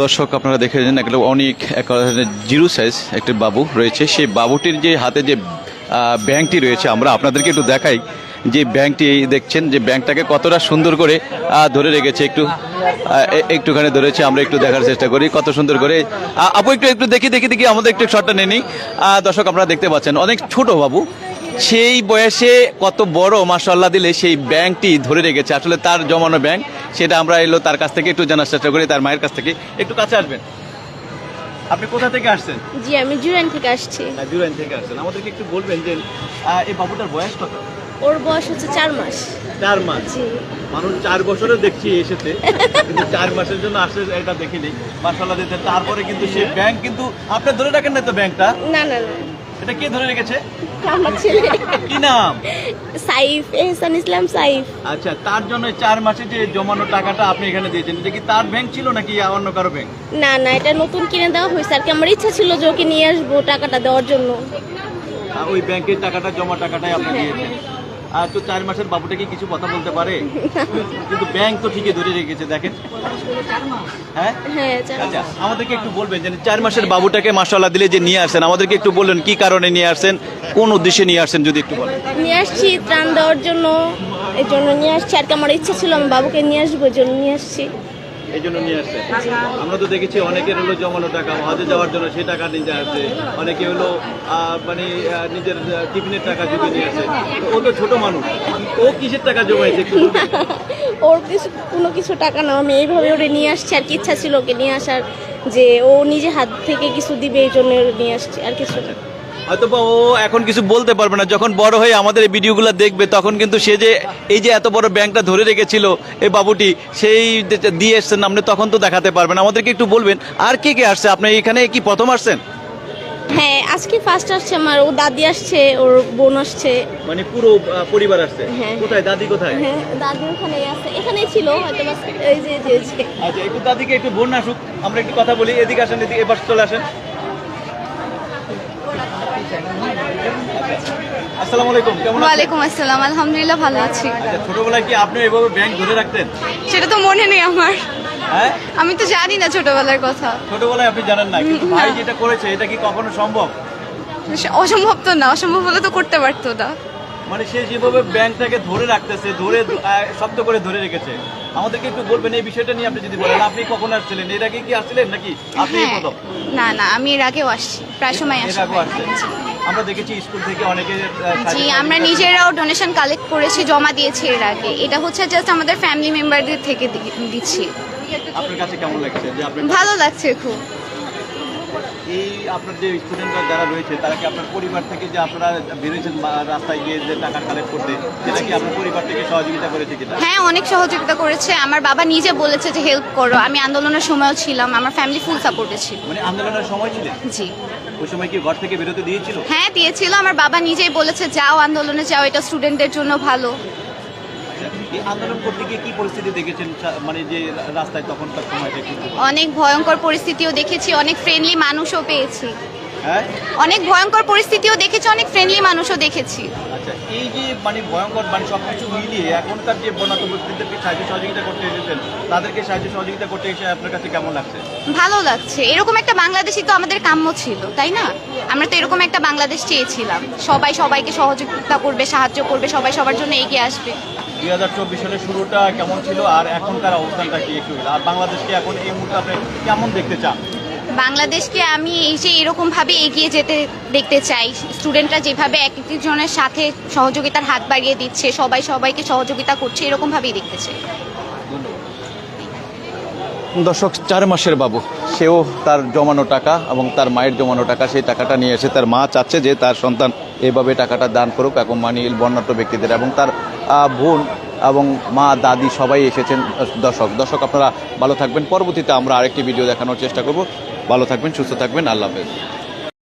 দর্শক, আপনারা দেখেছেন একটা অনেক এক জিরো সাইজ একটি বাবু রয়েছে। সেই বাবুটির যে হাতে যে ব্যাংকটি রয়েছে, আমরা আপনাদেরকে একটু দেখাই। যে ব্যাংকটি দেখছেন, যে ব্যাংকটাকে কতটা সুন্দর করে ধরে রেখেছে, একটু একটুখানি ধরেছে, আমরা একটু দেখার চেষ্টা করি, কত সুন্দর করে। আপু, একটু একটু দেখি দেখি দেখি, আমাদের একটু শটটা নেই। দর্শক, আপনারা দেখতে পাচ্ছেন, অনেক ছোট বাবু সেই বয়সে কত বড় মাসাল্লাহ দিলে সেই ব্যাংকটি ধরে রেখেছে। আসলে তার জমানো ব্যাংক সেটা আমরা এলো তার কাছ থেকে একটু জানার চেষ্টা করি তার মায়ের কাছ থেকে। একটু কাছে আসবেন। আপনি কোথা থেকে আসছেন? জি আমি জুরাইন থেকে আসছি। জুরাইন থেকে আসছেন। আমাদেরকে একটু বলবেন যে এই বাবুটার বয়স কত? ওর বয়স হচ্ছে চার মাস। চার মাস? মানুষ চার বছরে দেখছি এসেছে কিন্তু চার মাসের জন্য আসে এটা দেখিনি। মাসাল্লাহ দিতে তারপরে কিন্তু সে ব্যাংক কিন্তু আপনি ধরে রাখেন না তো ব্যাংকটা? না না না। এটা কে ধরে রেখেছে? আমার ছেলে। কি নাম? সাইফ এহসান ইসলাম সাইফ। আচ্ছা তার জন্য চার মাসে যে জমানো টাকাটা আপনি এখানে দিয়েছেন এটা কি তার ব্যাংক ছিল নাকি অন্য কারও ব্যাংক না না এটা নতুন কিনে দেওয়া হয়েছে। আর কি আমার ইচ্ছা ছিল যে ওকে নিয়ে আসব টাকাটা দেওয়ার জন্য। ওই ব্যাংকের টাকাটা জমা টাকাটাই আপনি দিয়েছেন। আর তো চার মাসের বাবুটা কি কিছু কথা বলতে পারে? কিন্তু ব্যাংক তো ঠিকই ধরে রেখেছে দেখেন। হ্যাঁ? হ্যাঁ আচ্ছা আমাদেরকে একটু বলবেন যে চার মাসের বাবুটাকে মাসাল্লাহ দিলে যে নিয়ে আসছেন আমাদেরকে একটু বললেন কি কারণে নিয়ে আসছেন কোন উদ্দেশ্যে নিয়ে আসছেন যদি একটু বলেন। নিয়ে আসছি ত্রাণ দেওয়ার জন্য এই জন্য নিয়ে আসছি। আর কি আমার ইচ্ছা ছিল আমি বাবুকে নিয়ে আসব জন্য নিয়ে আসছি। এই জন্য নিয়ে আসছে। আমরা তো দেখেছি অনেকের হলো জমানো টাকা হজে যাওয়ার জন্য সেই টাকা নিয়ে আসছে। অনেকে হলো মানে নিজের টিফিনের টাকা জমে নিয়ে আসে ও তো ছোট মানুষ। ও কিসের টাকা জমাইছে ওর কিছু, কোনো কিছু টাকা না। আমি এইভাবে ওরে নিয়ে আসছি। আর কি ইচ্ছা ছিল ওকে নিয়ে আসার, যে ও নিজে হাত থেকে কিছু দিবে, এই জন্য নিয়ে আসছি। আর কিছু না। হয়তো ও এখন কিছু বলতে পারবে না। যখন বড় হয়ে আমাদের এই ভিডিওগুলো দেখবে তখন কিন্তু সে যে এই যে এত বড় ব্যাংকটা ধরে রেখেছিল এই বাবুটি সেই দিয়ে এসছেন আপনি তখন তো দেখাতে পারবেন। আমাদেরকে একটু বলবেন আর কে কে আসছে? আপনি এখানে কি প্রথম আসছেন? হ্যাঁ আজকে ফার্স্ট আসছে আমার ও দাদি আসছে ওর বোন আসছে। মানে পুরো পরিবার আসছে? হ্যাঁ। কোথায়? দাদি কোথায়? হ্যাঁ দাদি ওখানে আছে। এখানেই ছিল হয়তো এই যে আচ্ছা একটু দাদিকে একটু বোন আসুক আমরা একটু কথা বলি এদিকে আসেন এদিকে এবার চলে আসেন। আসসালামু আলাইকুম কেমন ওয়ালাইকুম আসসালাম আলহামদুলিল্লাহ ভালো আছি। আচ্ছা ছোটবেলায় কি আপনি এভাবে ব্যাংক ধরে রাখতেন? সেটা তো মনে নেই আমার। হ্যাঁ? আমি তো জানি না ছোটবেলার কথা। ছোটবেলায় আপনি জানেন না কিন্তু ভাই যেটা করেছে এটা কি কখনো সম্ভব? অসম্ভব তো না অসম্ভব হলে তো করতে পারতো না। মানে সে যেভাবে ব্যাংকটাকে ধরে রাখতেছে ধরে শক্ত করে ধরে রেখেছে। আমাদেরকে একটু বলবেন এই বিষয়টা নিয়ে আপনি যদি বলেন আপনি কখন আসছিলেন? এর আগে কি আসছিলেন নাকি? আপনি হ্যাঁ প্রথম? না না আমি এর আগেও আসছি প্রায় সময় এর আসি আগেও আসছেন। আমরা দেখেছি স্কুল থেকে অনেকে জি আমরা নিজেরাও ডোনেশন কালেক্ট করেছি জমা দিয়েছি এর আগে। এটা হচ্ছে জাস্ট আমাদের ফ্যামিলি মেম্বারদের থেকে দিচ্ছি। আপনার কাছে কেমন লাগছে? যে আপনি ভালো লাগছে খুব। এই আপনার যে স্টুডেন্টরা যারা রয়েছে তারা কি আপনার পরিবার থেকে যে আপনারা বেরোয়েছেন রাস্তায় গিয়ে যে টাকা কালেক্ট করতে সেটা কি আপনার পরিবার থেকে সহযোগিতা করেছে কিনা? হ্যাঁ অনেক সহযোগিতা করেছে। আমার বাবা নিজে বলেছে যে হেল্প করো। আমি আন্দোলনের সময়ও ছিলাম। আমার ফ্যামিলি ফুল সাপোর্টে ছিল। মানে আন্দোলনের সময় ছিলেন? জি। ওই সময় কি ঘর থেকে বেরোতে দিয়েছিল? হ্যাঁ দিয়েছিল। আমার বাবা নিজেই বলেছে যাও আন্দোলনে যাও। এটা স্টুডেন্টদের জন্য ভালো। এই আন্দোলন করতে গিয়ে কি পরিস্থিতি দেখেছেন? মানে যে রাস্তায় তখনকার সময়টা অনেক ভয়ঙ্কর পরিস্থিতিও দেখেছি অনেক ফ্রেন্ডলি মানুষও পেয়েছি। হ্যাঁ? অনেক ভয়ঙ্কর পরিস্থিতিও দেখেছি অনেক ফ্রেন্ডলি মানুষও দেখেছি। আচ্ছা এই যে মানে ভয়ঙ্কর মানে সব কিছু মিলিয়ে এখনকার যে সাহায্য সহযোগিতা করতে এসেছেন তাদেরকে সাহায্য সহযোগিতা করতে এসে আপনার কাছে কেমন লাগছে? ভালো লাগছে। এরকম একটা বাংলাদেশই তো আমাদের কাম্য ছিল তাই না? আমরা তো এরকম একটা বাংলাদেশ চেয়েছিলাম। সবাই সবাইকে সহযোগিতা করবে সাহায্য করবে সবাই সবার জন্য এগিয়ে আসবে। দুই হাজার চব্বিশ সালের শুরুটা কেমন ছিল আর এখনকার অবস্থানটা কি একটু আর বাংলাদেশকে এখন এই মুহূর্তে আপনি কেমন দেখতে চান? বাংলাদেশকে আমি এই যে এরকম ভাবে এগিয়ে যেতে দেখতে চাই। স্টুডেন্টরা যেভাবে এক একজনের সাথে সহযোগিতার হাত বাড়িয়ে দিচ্ছে, সবাই সবাইকে সহযোগিতা করছে এরকমভাবেই দেখতে চাই। দর্শক, চার মাসের বাবু, সেও তার জমানো টাকা এবং তার মায়ের জমানো টাকা, সেই টাকাটা নিয়ে এসে তার মা চাচ্ছে যে তার সন্তান এভাবে টাকাটা দান করুক, এখন মানি বর্ণাঢ্য ব্যক্তিদের এবং তার বোন এবং মা, দাদি সবাই এসেছেন, দর্শক। দর্শক, আপনারা ভালো থাকবেন। পরবর্তীতে আমরা আরেকটি ভিডিও দেখানোর চেষ্টা করব। ভালো থাকবেন, সুস্থ থাকবেন। আল্লাহ হাফেজ।